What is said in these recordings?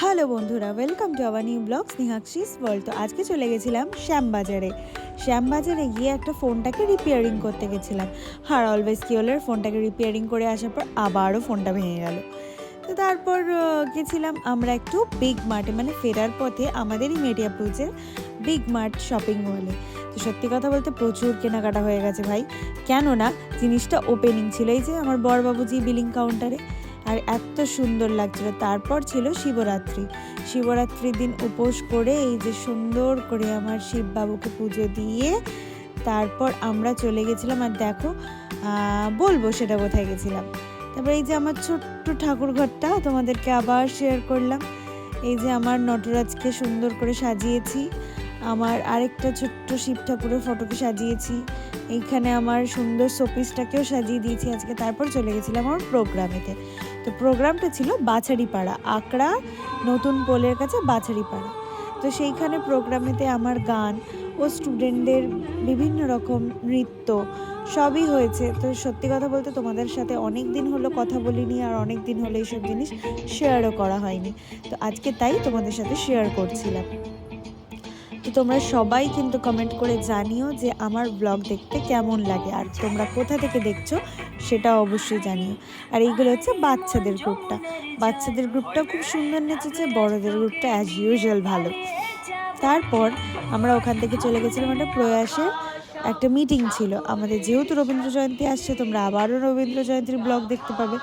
Hello বন্ধুরা welcome to our new blog Snehashis world তো আজকে চলে গেছিলাম শ্যামবাজারে। শ্যামবাজারে গিয়ে একটা ফোনটাকে রিপেয়ারিং করতে গেছিলাম। আর অলওয়েজ কি হলো, ফোনটাকে রিপেয়ারিং করে আসার পর আবারও ফোনটা ভেঙে গেল। তো তারপর গেছিলাম আমরা একটু বিগ মার্টে মানে ফেরার পথে আমাদেরই মেডিয়াপুজের বিগ মার্ট শপিং মলে তো সত্যি কথা বলতে প্রচুর কেনাকাটা হয়ে গেছে ভাই। কেননা, জিনিসটা ওপেনিং ছিল এই যে আমার বরবাবুজি বিলিং কাউন্টারে আর এত সুন্দর লাগছিল। তারপর ছিল শিবরাত্রি। শিবরাত্রির দিন উপোস করে এই যে সুন্দর করে আমার শিববাবুকে পুজো দিয়ে তারপর আমরা চলে গেছিলাম আর দেখো বলব সেটা কোথায় গেছিলাম। তারপর এই যে আমার ছোট্ট ঠাকুর ঘরটা তোমাদেরকে আবার শেয়ার করলাম। এই যে আমার নটরাজকে সুন্দর করে সাজিয়েছি। আমার আরেকটা ছোট্ট শিব ঠাকুরের ফটোকে সাজিয়েছি। এইখানে আমার সুন্দর শোপিসটাকেও সাজিয়ে দিয়েছি। আজকে তারপর চলে গেছিলাম আমার প্রোগ্রামেতে। তো প্রোগ্রামটা ছিল বাছারিপাড়া, আকড়া, নতুন পোলের কাছে বাছারিপাড়া। তো সেইখানে প্রোগ্রামেতে আমার গান ও স্টুডেন্টদের বিভিন্ন রকম নৃত্য সবই হয়েছে। তো সত্যি কথা বলতে তোমাদের সাথে অনেক দিন হলো কথা বলিনি আর অনেক দিন হলো এইসব জিনিস শেয়ারও করা হয়নি। তো আজকে তাই তোমাদের সাথে শেয়ার করছিলাম। তো তোমরা সবাই কিন্তু কমেন্ট করে জানিও যে আমার ব্লগ দেখতে কেমন লাগে আর তোমরা কোথা থেকে দেখছ সেটা অবশ্যই জানিও। আর এইগুলো হচ্ছে বাচ্চাদের গ্রুপটা বাচ্চাদের গ্রুপটা খুব সুন্দর নেচেছে, বড়দের গ্রুপটা অ্যাজ ইউজুয়াল ভালো। তারপর আমরা ওখান থেকে চলে গেছিলাম একটা প্রয়াসে, একটা মিটিং ছিল। আমাদের যেহেতু রবীন্দ্র জয়ন্তী আসছে, তোমরা আবারও রবীন্দ্র জয়ন্তীর ব্লগ দেখতে পাবে।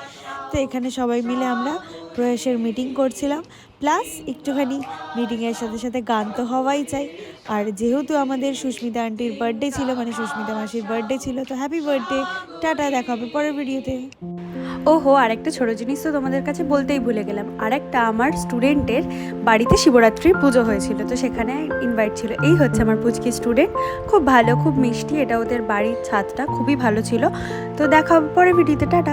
তো এখানে সবাই মিলে আমরা প্রয়াসের মিটিং করছিলাম প্লাস একটুখানি মিটিংয়ের সাথে সাথে গান তো হওয়াই চাই। আর যেহেতু আমাদের সুস্মিতা আন্টির বার্থডে ছিল মানে সুস্মিতা মাসির বার্থডে ছিল, তো হ্যাপি বার্থডে টাটা, দেখা হবে পরের ভিডিওতে ওহো, আরেকটা ছোট জিনিস তো তোমাদের কাছে বলতেই ভুলে গেলাম। আরেকটা আমার স্টুডেন্টের বাড়িতে শিবরাত্রির পুজো হয়েছিল, তো সেখানে ইনভাইট ছিল। এই হচ্ছে আমার পুচকি স্টুডেন্ট খুব ভালো, খুব মিষ্টি, এটা ওদের বাড়ির ছাদটা খুবই ভালো ছিল। তো দেখা হবে পরে ভিডিওতে টাটা।